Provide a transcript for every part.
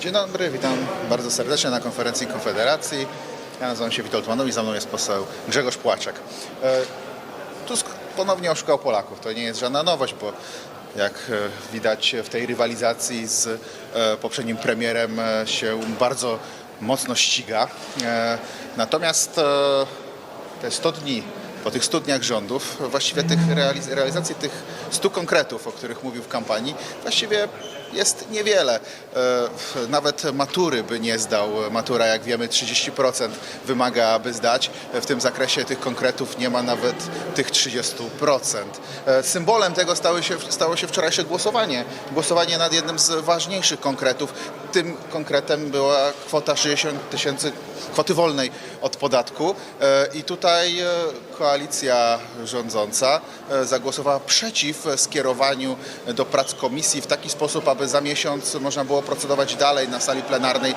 Dzień dobry, witam bardzo serdecznie na konferencji Konfederacji. Ja nazywam się Witold Manowicz, za mną jest poseł Grzegorz Płaczek. E, Tusk ponownie oszukał Polaków. To nie jest żadna nowość, bo jak e, widać w tej rywalizacji z e, poprzednim premierem się bardzo mocno ściga. Natomiast te 100 dni, po tych 100 dniach rządów, właściwie tych realiz- realizacji tych 100 konkretów, o których mówił w kampanii, właściwie jest niewiele. E, Nawet matury by nie zdał. Matura, jak wiemy, 30% wymaga, aby zdać. W tym zakresie tych konkretów nie ma nawet tych 30%. E, Symbolem tego stało się, stało się wczorajsze głosowanie. Głosowanie nad jednym z ważniejszych konkretów. Tym konkretem była kwota 60 tysięcy kwoty wolnej od podatku. E, I tutaj e, koalicja rządząca e, zagłosowała przeciw skierowaniu do prac komisji w taki sposób, aby za miesiąc można było procedować dalej na sali plenarnej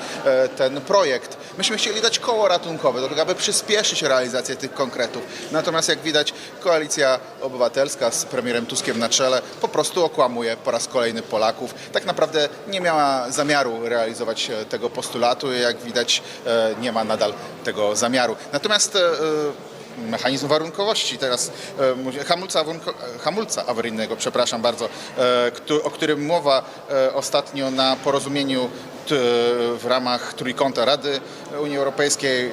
ten projekt. Myśmy chcieli dać koło ratunkowe, do tego, aby przyspieszyć realizację tych konkretów. Natomiast jak widać, koalicja obywatelska z premierem Tuskiem na czele po prostu okłamuje po raz kolejny Polaków. Tak naprawdę nie miała zamiaru realizować e, tego postulatu. Jak widać, e, nie ma nadal tego zamiaru. Natomiast e, mechanizm warunkowości, teraz hamulca, hamulca awaryjnego, przepraszam bardzo, o którym mowa ostatnio na porozumieniu w ramach trójkąta Rady Unii Europejskiej,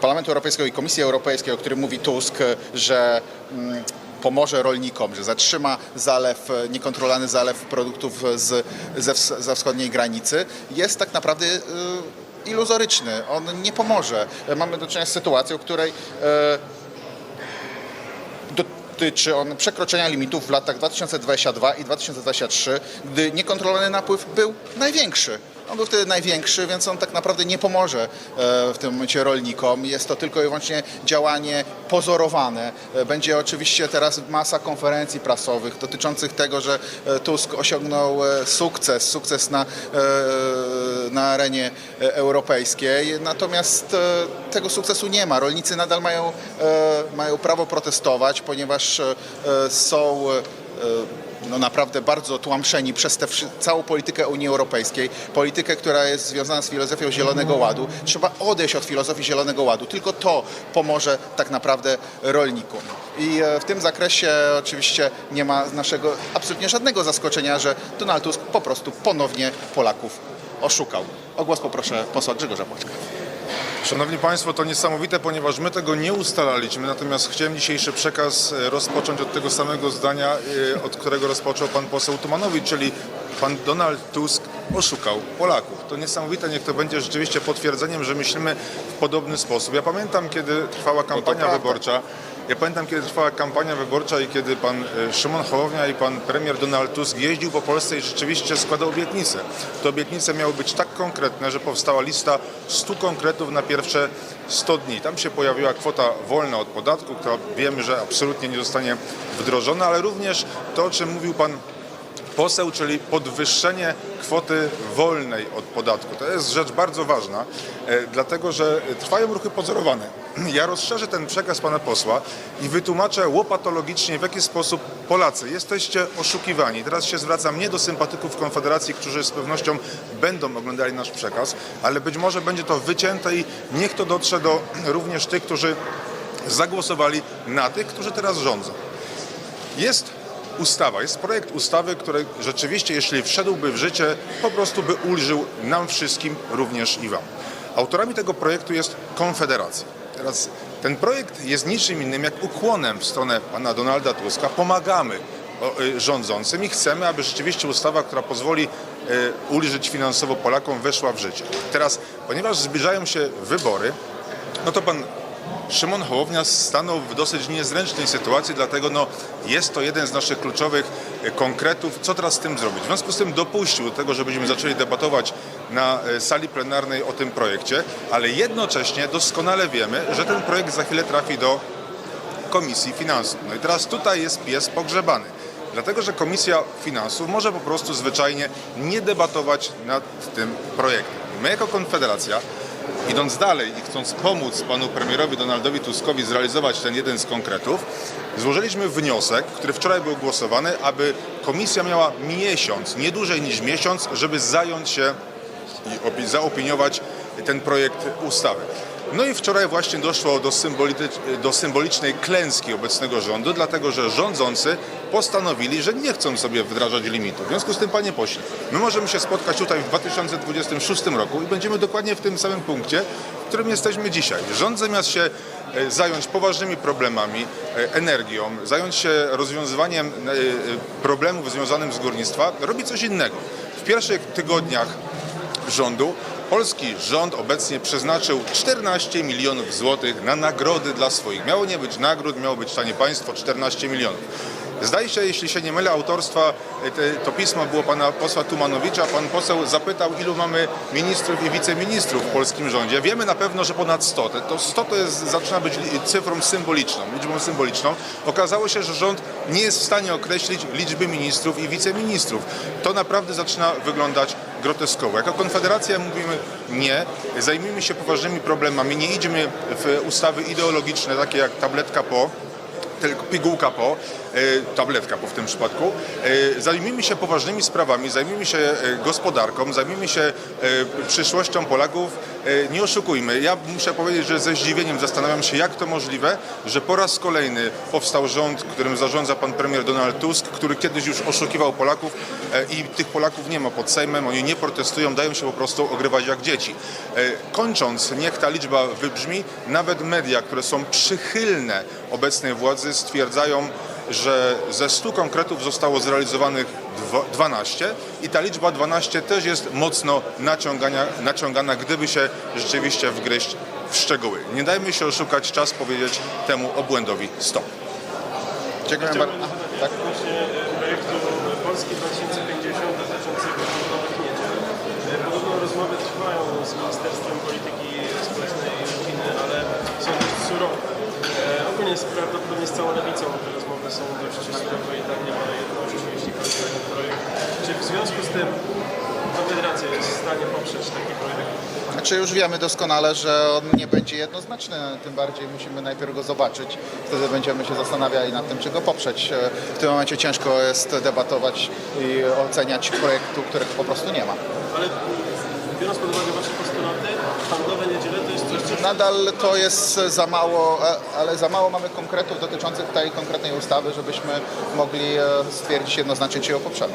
Parlamentu Europejskiego i Komisji Europejskiej, o którym mówi Tusk, że mm, pomoże rolnikom, że zatrzyma zalew, niekontrolowany zalew produktów z, ze, ze wschodniej granicy, jest tak naprawdę e, iluzoryczny. On nie pomoże. Mamy do czynienia z sytuacją, w której e, dotyczy on przekroczenia limitów w latach 2022 i 2023, gdy niekontrolowany napływ był największy. On był wtedy największy, więc on tak naprawdę nie pomoże e, w tym momencie rolnikom. Jest to tylko i wyłącznie działanie pozorowane. E, Będzie oczywiście teraz masa konferencji prasowych dotyczących tego, że e, Tusk osiągnął sukces, sukces na, na arenie europejskiej. Natomiast tego sukcesu nie ma. Rolnicy nadal mają, mają prawo protestować, ponieważ są no naprawdę bardzo tłamszeni przez tę całą politykę Unii Europejskiej, politykę, która jest związana z filozofią Zielonego Ładu. Trzeba odejść od filozofii Zielonego Ładu. Tylko to pomoże tak naprawdę rolnikom. I e, w tym zakresie oczywiście nie ma naszego absolutnie żadnego zaskoczenia, że Donald Tusk po prostu ponownie Polaków oszukał. O głos poproszę posła Grzegorza Płaczka. Szanowni Państwo, to niesamowite, ponieważ my tego nie ustalaliśmy, natomiast chciałem dzisiejszy przekaz e, rozpocząć od tego samego zdania, e, od którego rozpoczął pan poseł Tumanowicz, czyli pan Donald Tusk oszukał Polaków. To niesamowite, niech to będzie rzeczywiście potwierdzeniem, że myślimy w podobny sposób. Ja pamiętam, kiedy trwała kampania prawda. wyborcza, ja pamiętam, kiedy trwała kampania wyborcza i kiedy pan e, Szymon Hołownia i pan premier Donald Tusk jeździł po Polsce i rzeczywiście składał obietnice. Te obietnice miały być tak konkretne, że powstała lista 100 konkretów na pierwsze 100 dni. Tam się pojawiła kwota wolna od podatku, która wiemy, że absolutnie nie zostanie wdrożona, ale również to, o czym mówił pan poseł, czyli podwyższenie kwoty wolnej od podatku. To jest rzecz bardzo ważna, e, dlatego że trwają ruchy pozorowane. Ja rozszerzę ten przekaz pana posła i wytłumaczę łopatologicznie, w jaki sposób Polacy jesteście oszukiwani. Teraz się zwracam nie do sympatyków Konfederacji, którzy z pewnością będą oglądali nasz przekaz, ale być może będzie to wycięte i niech to dotrze do również tych, którzy zagłosowali na tych, którzy teraz rządzą. Jest ustawa, jest projekt ustawy, który rzeczywiście, jeśli wszedłby w życie, po prostu by ulżył nam wszystkim, również i Wam. Autorami tego projektu jest Konfederacja. Teraz ten projekt jest niczym innym jak ukłonem w stronę pana Donalda Tuska. Pomagamy y, rządzącym i chcemy, aby rzeczywiście ustawa, która pozwoli y, ulżyć finansowo Polakom, weszła w życie. Teraz, ponieważ zbliżają się wybory, no to pan Szymon Hołownia stanął w dosyć niezręcznej sytuacji, dlatego no, jest to jeden z naszych kluczowych e, konkretów, co teraz z tym zrobić. W związku z tym dopuścił do tego, żebyśmy zaczęli debatować na e, sali plenarnej o tym projekcie, ale jednocześnie doskonale wiemy, że ten projekt za chwilę trafi do Komisji Finansów. No i teraz tutaj jest pies pogrzebany. Dlatego, że Komisja Finansów może po prostu zwyczajnie nie debatować nad tym projektem. My jako Konfederacja, idąc dalej i chcąc pomóc panu premierowi Donaldowi Tuskowi zrealizować ten jeden z konkretów, złożyliśmy wniosek, który wczoraj był głosowany, aby komisja miała miesiąc, nie dłużej niż miesiąc, żeby zająć się i opi- zaopiniować ten projekt ustawy. No i wczoraj właśnie doszło do, do symbolicznej klęski obecnego rządu, dlatego że rządzący postanowili, że nie chcą sobie wdrażać limitu. W związku z tym, panie pośle, my możemy się spotkać tutaj w 2026 roku i będziemy dokładnie w tym samym punkcie, w którym jesteśmy dzisiaj. Rząd zamiast się e, zająć poważnymi problemami, e, energią, zająć się rozwiązywaniem e, problemów związanych z górnictwa, robi coś innego. W pierwszych tygodniach rządu polski rząd obecnie przeznaczył 14 milionów złotych na nagrody dla swoich. Miało nie być nagród, miało być tanie państwo 14 milionów. Zdaje się, jeśli się nie mylę, autorstwa e, to pismo było pana posła Tumanowicza. Pan poseł zapytał, ilu mamy ministrów i wiceministrów w polskim rządzie. Wiemy na pewno, że ponad 100. Te- To 100 to jest, zaczyna być cyfrą symboliczną, liczbą symboliczną. Okazało się, że rząd nie jest w stanie określić liczby ministrów i wiceministrów. To naprawdę zaczyna wyglądać groteskowo. Jako Konfederacja mówimy nie, zajmijmy się poważnymi problemami, nie idźmy w ustawy ideologiczne, takie jak tabletka po, tylko pigułka po, e, tabletka po w tym przypadku. E, Zajmijmy się poważnymi sprawami, zajmijmy się e, gospodarką, zajmijmy się przyszłością Polaków. E, Nie oszukujmy. Ja muszę powiedzieć, że ze zdziwieniem zastanawiam się, jak to możliwe, że po raz kolejny powstał rząd, którym zarządza pan premier Donald Tusk, który kiedyś już oszukiwał Polaków e, i tych Polaków nie ma pod Sejmem, oni nie protestują, dają się po prostu ogrywać jak dzieci. E, Kończąc, niech ta liczba wybrzmi, nawet media, które są przychylne obecnej władzy stwierdzają, że ze 100 konkretów zostało zrealizowanych 12 i ta liczba 12 też jest mocno naciągania, naciągana, gdyby się rzeczywiście wgryźć w szczegóły. Nie dajmy się oszukać, czas powiedzieć temu obłędowi stop. Dziękuję bardzo. Tak? odnośnie projektu Polski 2050 dotyczącego handlowych niedziel. Podobno rozmowy trwają z Ministerstwem Polityki Społecznej i Rodziny, ale są dość surowe. E, Ogólnie jest prawdopodobnie z całą lewicą te rozmowy są dość surowe i tak nie ma jednocześnie, jeśli chodzi o ten projekt. Czy w związku z tym Konfederacja jest w stanie poprzeć taki projekt? Znaczy już wiemy doskonale, że on nie będzie jednoznaczny, tym bardziej musimy najpierw go zobaczyć. Wtedy będziemy się zastanawiali nad tym, czy go poprzeć. E, W tym momencie ciężko jest debatować i oceniać projektu, którego po prostu nie ma. Ale biorąc pod uwagę Wasze postulaty, handlowe niedziele to jest coś, co Nadal to jest za mało, e, ale za mało mamy konkretów dotyczących tej konkretnej ustawy, żebyśmy mogli e, stwierdzić jednoznacznie, czy ją poprzemy.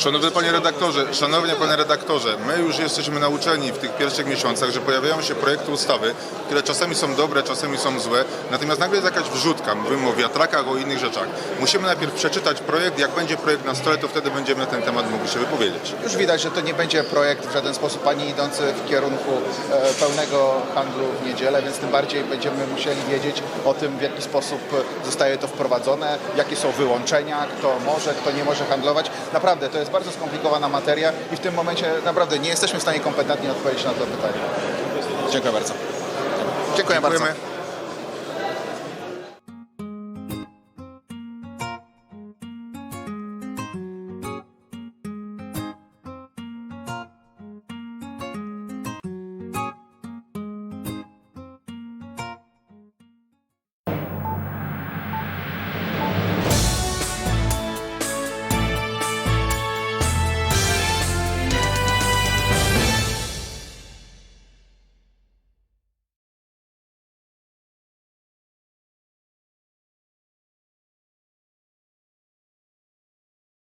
Szanowny panie redaktorze, szanowny panie redaktorze, my już jesteśmy nauczeni w tych pierwszych miesiącach, że pojawiają się projekty ustawy, które czasami są dobre, czasami są złe, natomiast nagle jest jakaś wrzutka, mówimy o wiatrakach, o innych rzeczach. Musimy najpierw przeczytać projekt, jak będzie projekt na stole, to wtedy będziemy na ten temat mogli się wypowiedzieć. Już widać, że to nie będzie projekt w żaden sposób ani idący w kierunku e, pełnego handlu w niedzielę, więc tym bardziej będziemy musieli wiedzieć o tym, w jaki sposób zostaje to wprowadzone, jakie są wyłączenia, kto może, kto nie może handlować. Naprawdę, to jest bardzo skomplikowana materia i w tym momencie naprawdę nie jesteśmy w stanie kompetentnie odpowiedzieć na to pytanie. Dziękuję bardzo. Dziękuję bardzo. Dziękujemy.